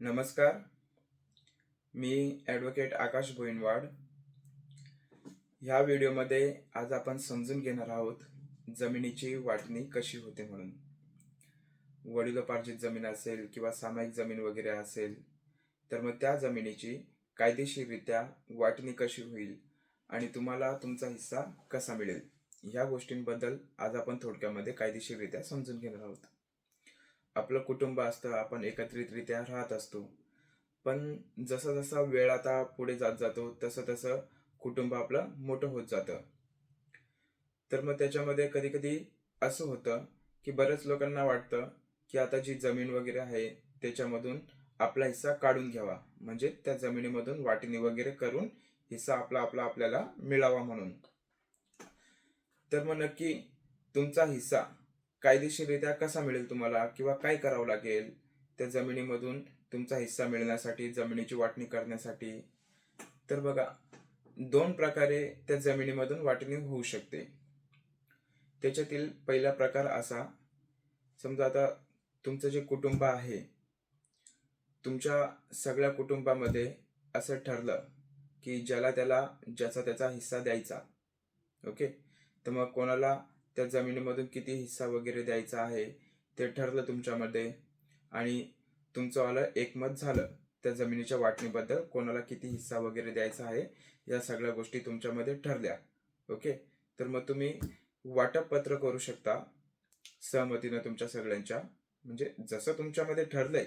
नमस्कार. मी ॲडव्होकेट आकाश भोईनवाड. ह्या व्हिडिओमध्ये आज आपण समजून घेणार आहोत जमिनीची वाटणी कशी होते म्हणून. वडिलोपार्जित जमीन असेल किंवा सामायिक जमीन वगैरे असेल तर मग त्या जमिनीची कायदेशीररित्या वाटणी कशी होईल आणि तुम्हाला तुमचा हिस्सा कसा मिळेल ह्या गोष्टींबद्दल आज आपण थोडक्यामध्ये कायदेशीररित्या समजून घेणार आहोत. आपलं कुटुंब असतं आपण एकत्रितरित्या राहत असतो. पण जसा जसा वेळ आता पुढे जात जातो तसं तसं कुटुंब आपलं मोठं होत जातं. तर मग त्याच्यामध्ये कधी कधी असं होतं की बऱ्याच लोकांना वाटतं की आता जी जमीन वगैरे आहे त्याच्यामधून आपला हिस्सा काढून घ्यावा. म्हणजे त्या जमिनीमधून वाटणी वगैरे करून हिस्सा आपला आपला आपल्याला मिळावा म्हणून. तर मग नक्की तुमचा हिस्सा कायदेशीररित्या कसा मिळेल तुम्हाला किंवा काय करावं लागेल? त्या जमिनीमधून तुमचा हिस्सा मिळण्यासाठी जमिनीची वाटणी करण्यासाठी. तर बघा दोन प्रकारे त्या जमिनीमधून वाटणी होऊ शकते. त्याच्यातील पहिला प्रकार असा समजा आता तुमचं जे कुटुंब आहे तुमच्या सगळ्या कुटुंबामध्ये असं ठरलं की ज्याला त्याला ज्याचा त्याचा हिस्सा द्यायचा. ओके? तर मग कोणाला त्या जमिनीमधून किती हिस्सा वगैरे द्यायचा आहे ते ठरलं तुमच्यामध्ये. आणि तुमचंवालं एकमत झालं. त्या जमिनीच्या वाटणीबद्दल कोणाला किती हिस्सा वगैरे द्यायचा आहे या सगळ्या गोष्टी तुमच्यामध्ये ठरल्या. ओके? तर मग तुम्ही वाटप पत्र करू शकता सहमतीनं तुमच्या सगळ्यांच्या. म्हणजे जसं तुमच्यामध्ये ठरलंय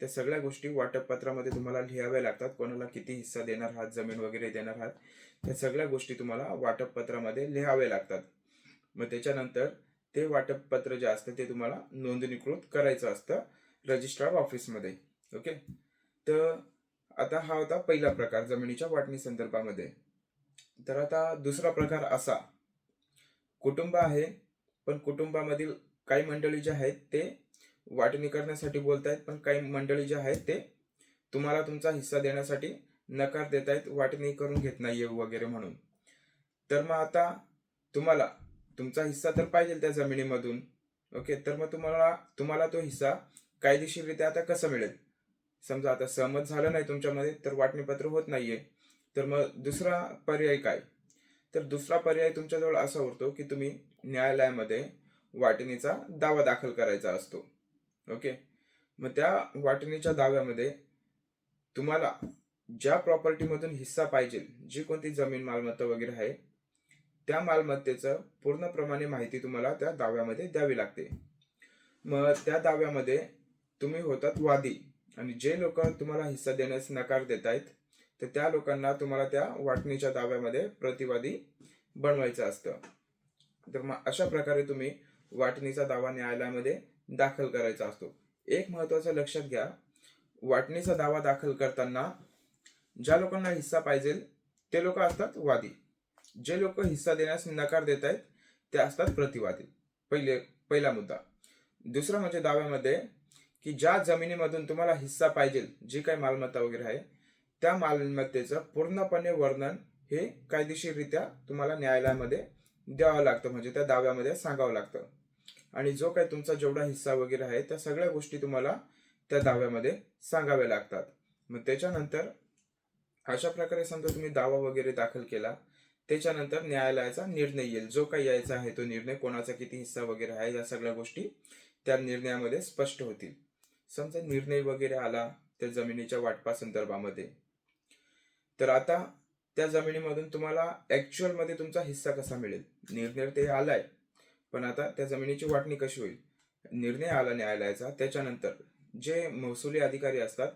त्या सगळ्या गोष्टी वाटप पत्रामध्ये तुम्हाला लिहाव्या लागतात. कोणाला किती हिस्सा देणार आहात जमीन वगैरे देणार आहात त्या सगळ्या गोष्टी तुम्हाला वाटप पत्रामध्ये लिहाव्या लागतात. मग त्याच्यानंतर ते वाटप पत्र जे असतं ते तुम्हाला नोंदणीकृत करायचं असतं रजिस्ट्रार ऑफिसमध्ये ओके तर आता हा होता पहिला प्रकार जमिनीच्या वाटणी संदर्भामध्ये. तर आता दुसरा प्रकार असा. कुटुंब आहे पण कुटुंबामधील काही मंडळी जे आहेत ते वाटणी करण्यासाठी बोलत आहेत पण काही मंडळी जे आहेत ते तुम्हाला तुमचा हिस्सा देण्यासाठी नकार देत आहेत वाटणी करून घेत नाहीये वगैरे म्हणून. तर मग आता तुम्हाला तुमचा हिस्सा तर पाहिजे त्या जमिनीमधून. ओके तर मग तुम्हाला तुम्हाला तो हिस्सा कायदेशीररित्या आता कसं मिळेल? समजा आता सहमत झालं नाही तुमच्यामध्ये तर वाटणीपत्र होत नाहीये. तर मग दुसरा पर्याय काय? तर दुसरा पर्याय तुमच्याजवळ असा उरतो की तुम्ही न्यायालयामध्ये वाटणीचा दावा दाखल करायचा असतो. ओके मग त्या वाटणीच्या दाव्यामध्ये तुम्हाला ज्या प्रॉपर्टीमधून हिस्सा पाहिजे जी कोणती जमीन मालमत्ता वगैरे आहे त्या मालमत्तेचं पूर्णप्रमाणे माहिती तुम्हाला त्या दाव्यामध्ये द्यावी लागते. मग त्या दाव्यामध्ये तुम्ही होतात वादी आणि जे लोक तुम्हाला हिस्सा देण्यास नकार देत आहेत तर त्या लोकांना तुम्हाला त्या वाटणीच्या दाव्यामध्ये प्रतिवादी बनवायचं असतं. तर मग अशा प्रकारे तुम्ही वाटणीचा दावा न्यायालयामध्ये दाखल करायचा असतो. एक महत्वाचं लक्षात घ्या वाटणीचा दावा दाखल करताना ज्या लोकांना हिस्सा पाहिजे ते लोक असतात वादी. जे लोक हिस्सा देण्यास नकार देत आहेत ते असतात प्रतिवादी. पहिले पहिला मुद्दा. दुसरा म्हणजे दाव्यामध्ये की ज्या जमिनीमधून तुम्हाला हिस्सा पाहिजे जी काही मालमत्ता वगैरे आहे त्या मालमत्तेचं पूर्णपणे वर्णन हे कायदेशीररित्या तुम्हाला न्यायालयामध्ये द्यावं लागतं म्हणजे त्या दाव्यामध्ये सांगावं लागतं. आणि जो काही तुमचा जेवढा हिस्सा वगैरे आहे त्या सगळ्या गोष्टी तुम्हाला त्या दाव्यामध्ये सांगाव्या लागतात. मग त्याच्यानंतर अशा प्रकारे समजा तुम्ही दावा वगैरे दाखल केला त्याच्यानंतर न्यायालयाचा निर्णय येईल. जो काही यायचा आहे तो निर्णय कोणाचा किती हिस्सा वगैरे आहे या सगळ्या गोष्टी त्या निर्णयामध्ये स्पष्ट होतील. समजा निर्णय वगैरे आला त्या जमिनीच्या वाटपा संदर्भामध्ये. तर आता त्या जमिनीमधून तुम्हाला ऍक्च्युअलमध्ये तुमचा हिस्सा कसा मिळेल? निर्णय ते आलाय पण आता त्या जमिनीची वाटणी कशी होईल? निर्णय आला न्यायालयाचा त्याच्यानंतर जे महसुली अधिकारी असतात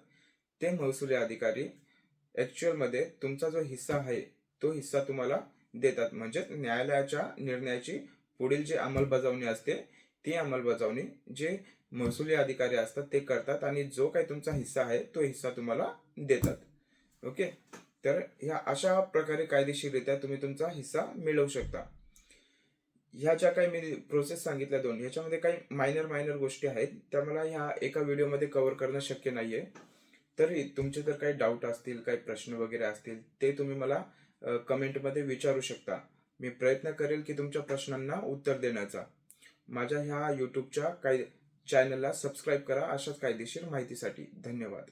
ते महसुली अधिकारी ऍक्च्युअलमध्ये तुमचा जो हिस्सा आहे तो हिस्सा तुम्हाला देतात. म्हणजेच न्यायालयाच्या निर्णयाची पुढील जी अंमलबजावणी असते ती अंमलबजावणी जे महसुली अधिकारी असतात ते करतात आणि जो काही तुमचा हिस्सा आहे तो हिस्सा तुम्हाला देतात. ओके? तर ह्या अशा प्रकारे कायदेशीररित्या तुम्ही तुमचा हिस्सा मिळवू शकता. ह्या ज्या काही मी प्रोसेस सांगितल्या दोन ह्याच्यामध्ये काही मायनर मायनर गोष्टी आहेत. त्या मला ह्या एका व्हिडिओमध्ये कव्हर करणं शक्य नाही आहे तरी तुमचे जर काही डाऊट असतील काही प्रश्न वगैरे असतील ते तुम्ही मला कमेंटमध्ये विचारू शकता. मी प्रयत्न करेल की तुमच्या प्रश्नांना उत्तर देण्याचा. माझ्या ह्या यूट्यूबच्या काही चॅनलला सबस्क्राईब करा अशाच कायदेशीर माहितीसाठी. धन्यवाद.